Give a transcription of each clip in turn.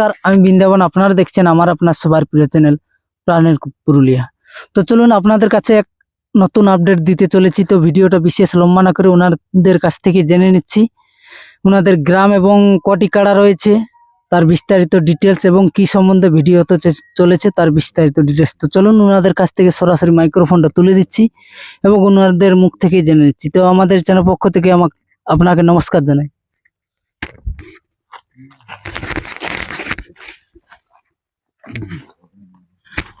নমস্কার, আমি বৃন্দাবন। আপনারা দেখছেন আমার আপনার সবার প্রিয় চ্যানেল প্রাণের পুরুলিয়া। তো চলুন আপনাদের কাছে এক নতুন আপডেট দিতে চলেছি। তো ভিডিওটা বিশেষ লম্বা না করে ওনাদের কাছ থেকে জেনে নিচ্ছি। ওনাদের গ্রাম এবং কটি কাড়া রয়েছে, তার বিস্তারিত ডিটেলস এবং কি সম্বন্ধে ভিডিও চে- চলেছে তার বিস্তারিত ডিটেলস তো চলুন ওনাদের কাছ থেকে সরাসরি মাইক্রোফোনটা তুলে দিচ্ছি এবং ওনাদের মুখ থেকেই জেনে নিচ্ছি। তো আমাদের চ্যানেল পক্ষ থেকে আমাকে, আপনাকে নমস্কার জানাই।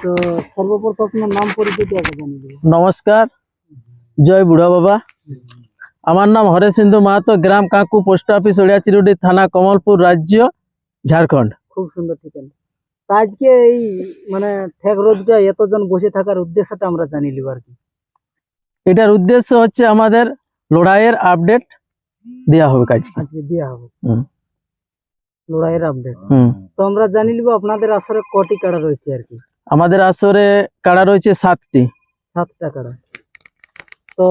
তো সর্বপ্রথম আপনার নাম পরিচিতি আগে জানিয়ে দেবো। নমস্কার। জয় বুড়া বাবা। আমার নাম হরে সিন্ধু মাহাতো গ্রাম কাকু পোস্ট অফিস ওড়িয়া ওড়িয়াচিরুডি থানা কমলপুর রাজ্য ঝাড়খণ্ড। খুব সুন্দর ঠিকানা। আজকে এই মানে ঠেক রোজটা এতজন বসে থাকার উদ্দেশ্যটা আমরা জানি লিব আর কি। এটার উদ্দেশ্য হচ্ছে আমাদের লড়াইয়ের আপডেট দেওয়া হবে আজকে দেওয়া হবে। লড়াইয়ের আপডেট তো আমরা জানি লিব আপনাদের আসরে কটি কাড়া রয়েছে আর কি। আমাদের আসরে কাড়া রয়েছে সাতটি। সাতটা কাড়া। তো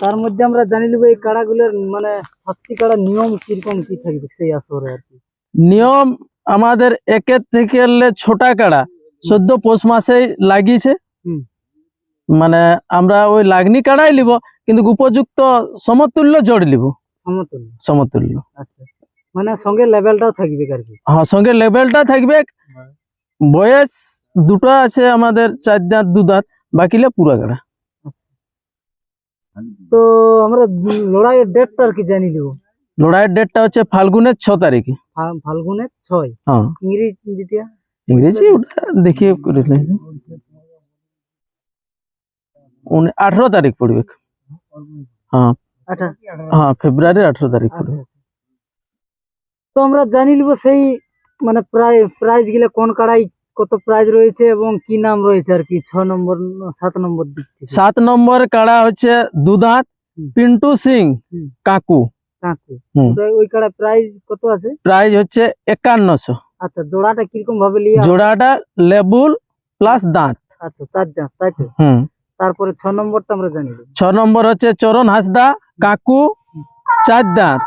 তার মধ্যে আমরা জানি লিব এই কাড়াগুলোর মানে সাতটি কাড়ার নিয়ম কীরকম কি থাকবে সেই আসরে আর কি। নিয়ম আমাদের একের থেকে ছোটা কাড়া। সদ্য পৌষ মাসেই লাগিয়েছে। মানে আমরা ওই লাগনি কাড়াই লিব কিন্তু উপযুক্ত সমতুল্য জোড় লিব সমতুল্য। সমতুল্য। আচ্ছা। মানে সঙ্গে লেভেলটাও থাকবে আর কি হ্যাঁ সঙ্গে লেভেলটা থাকবে। বয়স দুটো আছে আমাদের চার দাঁত দু দাঁত বাকিলে পুরা কাড়া তো আমরা লড়াইয়ের ডেটটা আর কি জানি লিব লড়াইয়ের ডেটটা হচ্ছে ফাল্গুনের ছ তারিখে। ফাল্গুনের ছয়। হ্যাঁ। ইংরেজি যেটা। ইংরেজি ওটা দেখিয়ে করে আঠারো তারিখ পড়বে। হ্যাঁ। হ্যাঁ ফেব্রুয়ারির আঠারো তারিখ পড়বে। তো আমরা জানি লিব সেই মানে প্রায় প্রাইজগুলো কোন কাড়াই কত প্রাইজ রয়েছে এবং কি নাম রয়েছে আর কি? ছ নম্বর সাত নম্বর দিক থেকে। সাত নম্বর কাড়া হচ্ছে দুধাত। পিন্টু সিং কাকু। কাকু। ওই কাড়া প্রাইজ কত আছে? প্রাইস হচ্ছে একান্নশো। আচ্ছা জোড়াটা কীরকম ভাবে লিয়া জোড়াটা লেবুল প্লাস দাঁত। আচ্ছা তার যা তাই তো। হুম। তারপরে ছ নম্বরটা আমরা জানি। ছ নম্বর হচ্ছে চরণ হাসদা কাকু চার দাঁত।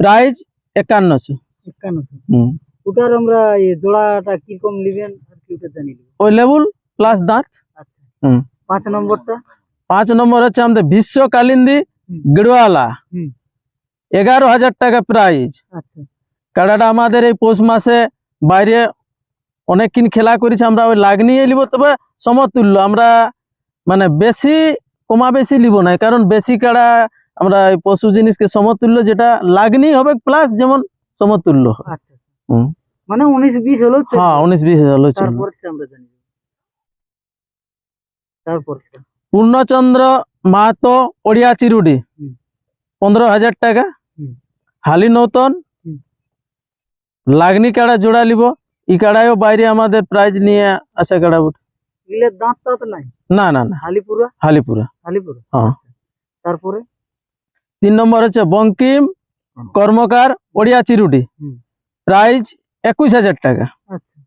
প্রাইজ একান্নশো। একান্নশো। হুম। ওটার আমরা এই জোড়াটা কীরকম নিবেন আর কি ওটা জানি লিব। ওই লেবুল প্লাস দাঁত। আচ্ছা। হুম। পাঁচ নম্বরটা? পাঁচ নম্বর হচ্ছে আমাদের বিশ্ব কালিন্দি। এগারো হাজার টাকা প্রাইজ আচ্ছা। কাড়াটা আমাদের এই পৌষ মাসে বাইরে অনেকক্ষণ খেলা করেছে আমরা ওই লাগনি নিব তবে সমতুল্য। আমরা মানে বেশি কমা বেশি লিব না কারণ বেশি কাড়া আমরা এই পশু জিনিসকে সমতুল্য যেটা লাগনি হবে প্লাস যেমন সমতুল্য হয়। আচ্ছা মানে উনিশ বিশ চলবে। হ্যাঁ উনিশ বিশ হলো পূর্ণচন্দ্র মাহাতো ওড়িয়া চিরুডি। পনেরো হাজার টাকা। হালি নৌতন। লাগনি কাড়া জোড়া লিব। ই কাড়ায়ও বাইরে আমাদের প্রাইজ নিয়ে আসে কাড়া উঠে দাঁত টাত নাই? না না না। হালিপুরা? হালিপুরা। হালিপুরা? হ্যাঁ। আচ্ছা। তারপরে? তিন নম্বর হচ্ছে বঙ্কিম কর্মকার ওড়িয়া চিরুডি হুম। প্রাইজ একুশ হাজার টাকা। আচ্ছা।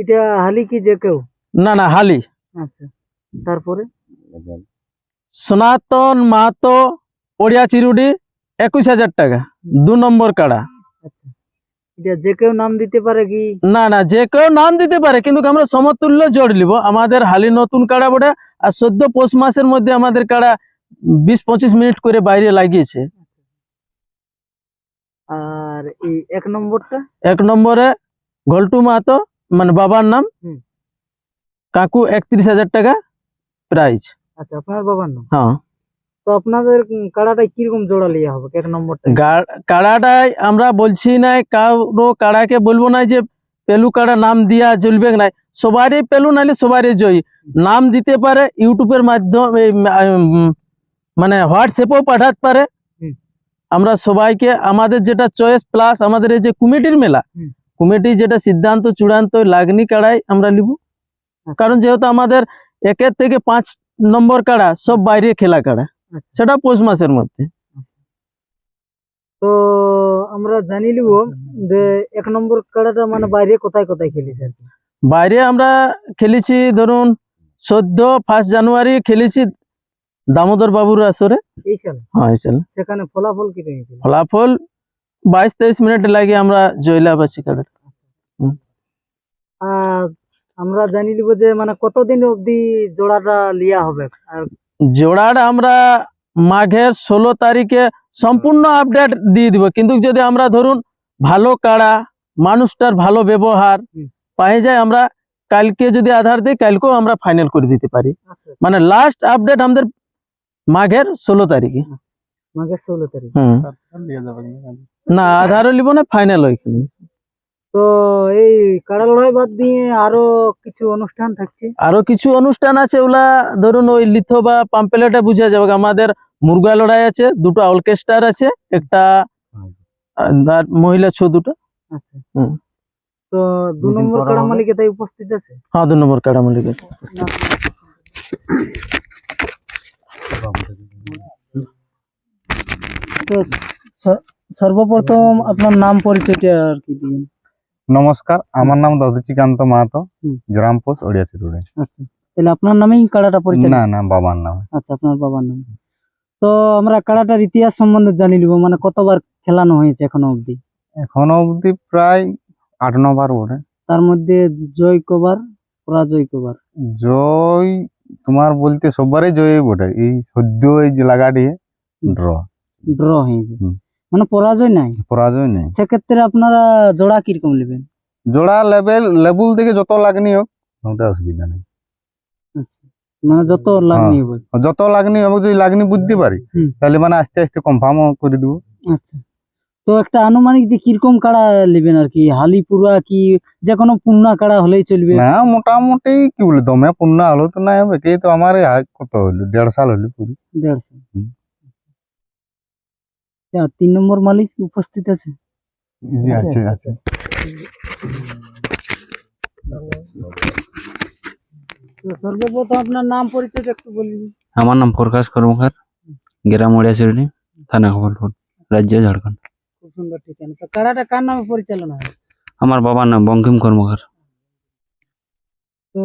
এটা হালি কি যে কেউ? না না হালি। আচ্ছা। তারপরে? সনাতন মাহাতো ওড়িয়া চিরুডি একুশ হাজার টাকা দু নম্বর কাড়া। আচ্ছা। যে কেউ নাম দিতে পারে কি? না না যে কেউ নাম দিতে পারে কিন্তু আমরা সমতুল্য জোড় লিব আমাদের হালি নতুন কাড়া বটে আর সদ্য পৌষ মাসের মধ্যে আমাদের কাড়া বিশ পঁচিশ মিনিট করে বাইরে লাগিয়েছে। আর এই এক নম্বরটা? এক নম্বরে ঘল্টু মাহাতো মানে বাবার নাম কাকু একত্রিশ হাজার টাকা প্রাইজ আচ্ছা আপনার বাবার নাম? হ্যাঁ। তো আপনাদের কীরকম জোড়া লিয়া হবে এক নম্বরটা আমরা বলছি না কারও কাড়াকে বলব না যে পেলু কাড়া নাম দিয়া চলবে না। সবারই পেলু নাহলে সবারই জয়ী। নাম দিতে পারে ইউটিউবের মাধ্যমে মানে হোয়াটসঅ্যাপেও পাঠাতে পারে আমরা সবাইকে আমাদের যেটা চয়েস প্লাস আমাদের এই যে কমিটির মেলা। কমিটি যেটা সিদ্ধান্ত চূড়ান্ত লাগনি কাড়াই আমরা নিব আচ্ছা। কারণ যেহেতু আমাদের একের থেকে পাঁচ নম্বর কাড়া সব বাইরে খেলা কাড়া আচ্ছা। সেটা পৌষ মাসের মধ্যে তো আমরা জানি লিব যে এক নম্বর কাড়াটা মানে বাইরে কোথায় কোথায় খেলেছে বাইরে আমরা খেলেছি ধরুন চোদ্দ ফার্স্ট জানুয়ারি খেলেছি দামোদর বাবুর আসরে এই সালে? হ্যাঁ এই সালে। সেখানে ফলাফল কি ফলাফল বাইশ তেইশ মিনিট লাগে আমরা জয়লাভ আছি আর আমরা জানি নিব যে মানে কতদিন অবধি জোড়াটা লিয়া হবে? আর জোড়াটা আমরা মাঘের ষোলো তারিখে সম্পূর্ণ আপডেট দিয়ে দিব। কিন্তু যদি আমরা ধরুন ভালো কাড়া মানুষটার ভালো ব্যবহার পাই যায় আমরা কালকে যদি আধার দিই কালকেও আমরা ফাইনাল করে দিতে পারি। মানে লাস্ট আপডেট আমাদের মাঘের ষোলো তারিখে। মাঘের ষোলো তারিখ। না আধারও লিব না ফাইনাল ওইখানে। তো এই কাড়া লড়াই বাদ দিয়ে আরও কিছু অনুষ্ঠান থাকছে? আরও কিছু অনুষ্ঠান আছে ওগুলা ধরুন ওই লিথো বা পাম্পেলেটে বুঝা যাবে। আমাদের মুরগা লড়াই আছে দুটো অর্কেস্ট্রার আছে একটা মহিলা ছো দুটো। আচ্ছা। হুম। তো দু নম্বর কাড়া। মালিক এটাই উপস্থিত আছে? হ্যাঁ দু নম্বর কাড়া মালিক। তো সর্বপ্রথম আপনার নাম পরিচয়টা আর কি দিন। নমস্কার আমার নাম দধচিকান্ত মাহাতো। গ্রাম পোস্ট ওড়িয়া চিরুড়ি আচ্ছা তাহলে আপনার নামেই কাড়াটা পরিচয় না না বাবার নাম। আচ্ছা আপনার বাবার নাম। তো আমরা কাড়াটার ইতিহাস সম্বন্ধে জানি নিব মানে কতবার খেলানো হয়েছে এখনও অবধি? এখনও অবধি প্রায় আট নবার বটে তার মধ্যে জয় কবার পরাজয় কবার? জয় তোমার বলতে সববারই জয়ই বটে। এই সদ্য এই যে লাগাটি ড্র। ড্র হয়েছে মানে পরাজয় নাই? পরাজয় নেই। সেক্ষেত্রে আপনারা জোড়া কীরকম নেবেন? জোড়া লেভেল লেবুল থেকে যত লাগনি হোক ওটা অসুবিধা নেই। আচ্ছা। মানে যত লাগনি হবে যত লাগনি হবে যদি লাগনি বুঝতে পারি তাহলে মানে আস্তে আস্তে কনফার্ম করে দিব। আচ্ছা। তো একটা আনুমানিক যে কীরকম কাড়া নেবেন আর কি? হালি পুরা কি যে কোনো পুন্না কাড়া হলেই চলবে? না মোটামুটি কি বলে দমে পূর্ণ হলো তো না হবে কে তো আমার কত হলো? দেড় সাল হলো পুরি। হুম। আচ্ছা, তিন নম্বর মালিক উপস্থিত আছে? আছে আছে। তো সর্বপ্রথম আপনার নাম পরিচয়টা একটু বলবেন আমার নাম প্রকাশ কর্মকার গ্রাম ওড়িয়াশিরুলি থানা খবরপুর রাজ্য ঝাড়খণ্ড। সুন্দর ঠিকানা। তো কাড়াটা কার নামে পরিচালনা হয়? আমার বাবার নাম বঙ্কিম কর্মকার। তো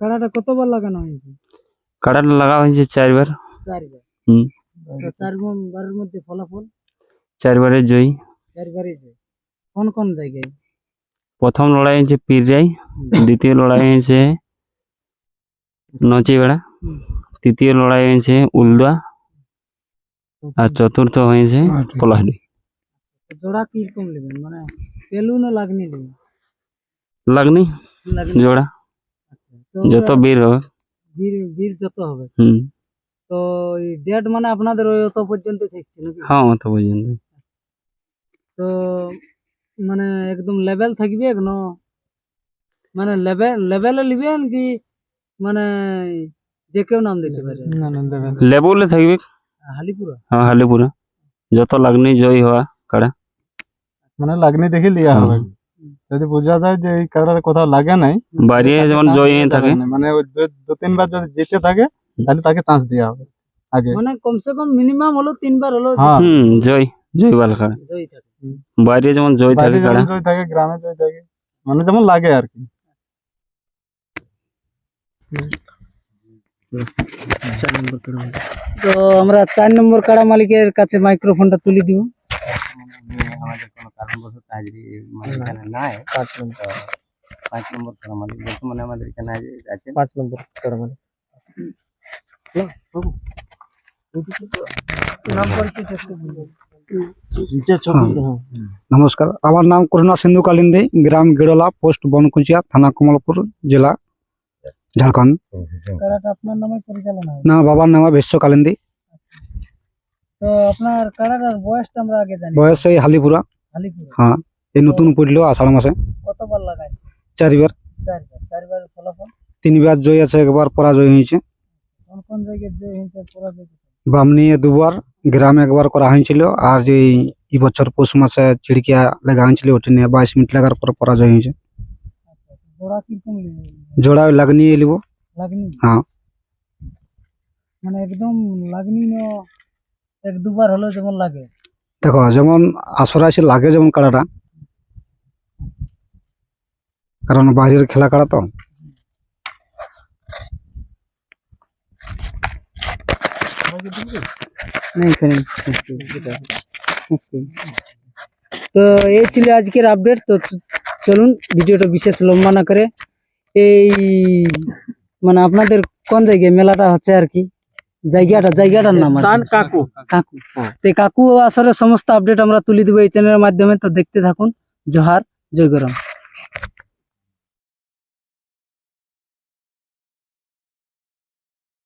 কাড়াটা কতবার লাগানো হয়েছে? কাড়াটা লাগা হয়েছে চারবার। চারবার? হুম। তো চারবারের মধ্যে ফলাফল? চারবারে জয়ী। চারবারই যায় কোন কোন জায়গায়? প্রথম লড়াই হয়েছে পীররাই দ্বিতীয় লড়াই হয়েছে নচিবেড়া। তৃতীয় লড়াই হয়েছে উলদা আর চতুর্থ হয়েছে পলাশডি তো জোড়া কীরকম নেবেন মানে পেলু না লাগনি নেবেন লাগনি লাগনি জোড়া আচ্ছা, তো যত বীর হবে বীর বীর যত হবে হুম তো এই ডেট মানে আপনাদের ওই অত পর্যন্ত থাকছে নাকি হ্যাঁ অত পর্যন্ত তো মানে একদম লেভেল থাকবে না মানে লেভেল লেভেলে নিবেন কি মানে যে কেউ নাম দিতে পারে লেবুলে থাকবে হালিপুরা হ্যাঁ হালিপুরা যত লাগনি জয়ী হওয়া মানে লাগনি দেখে লিয়া হবে। হ্যাঁ। যদি বোঝা যায় যে এই কারোর কোথাও লাগে নাই বাইরে যেমন জয়ী থাকে। মানে দু- তিনবার যদি জিতে থাকে তাহলে তাকে চান্স দেওয়া হবে। আগে। মানে কমসে কম মিনিমাম হলো তিনবার হলো হ্যাঁ। হুম জয় জয় বাল কাড়া থাকে। বাইরে যেমন জয় থাকে জয় থাকে গ্রামে জয় থাকে। মানে যেমন লাগে আর কি। তো আমরা চার নম্বর কাড়া মালিকের কাছে মাইক্রোফোনটা তুলে দিব আমাদের কোনো কারণবশত আজকে মানে এখানে নাই পাঁচ নম্বর পাঁচ নম্বর খেলা মালিক বর্তমানে আমাদের এখানে আজ- আছে পাঁচ নম্বর কাড়া মালিক। নাম পরিচয়টা একটু বলবেন। নিচে ছবি হ্যাঁ। নমস্কার আমার নাম করুণা সিন্ধু কালিন্দী গ্রাম গেড়লা পোস্ট বনকুচিয়া থানা কমলপুর জেলা ঝাড়খণ্ড। আপনার নামে পরিচালনা না বাবার নাম বিশ্ব কালিন্দী। তো আপনার কাড়াটার বয়সটা আমরা আগে জানি। বয়স এই হালিপুরা। হালিপুরা? হ্যাঁ এই নতুন পড়ল আষাঢ় মাসে। কতবার লাগাইছে? চারিবার। চারবার। চারবার ফলাফল? তিনবার জয় আছে একবার পরাজয় হয়েছে। কোন কোন জায়গায় জয় হয়েছে পরাজয় হয়েছে? দুবার গ্রামে একবার করা হয়েছিল। আর যে এই বছর পৌষ মাসে চিড়কিয়া লেগা হয়েছিল ওটি নিয়ে বাইশ মিনিট লাগার পর পরাজয় হয়েছে। জোড়া লাগনি এলিব লাগনি হ্যাঁ মানে একদম লাগনি এক দুবার হলো যেমন লাগে দেখো যেমন আসরা এসে লাগে যেমন কাড়াটা কারণ বাইরের খেলা কাড়া তো তো এই ছিল আজকের আপডেট তো চলুন ভিডিওটা বিশেষ লম্বা না করে। এই মানে আপনাদের কোন জায়গায় মেলাটা হচ্ছে আর কি? জায়গাটা জায়গাটার নাম কাকু। কাকু। হ্যাঁ। তো কাকু আসলে সমস্ত আপডেট আমরা তুলে দেবো এই চ্যানেলের মাধ্যমে তো দেখতে থাকুন। জোহার জয় গরম।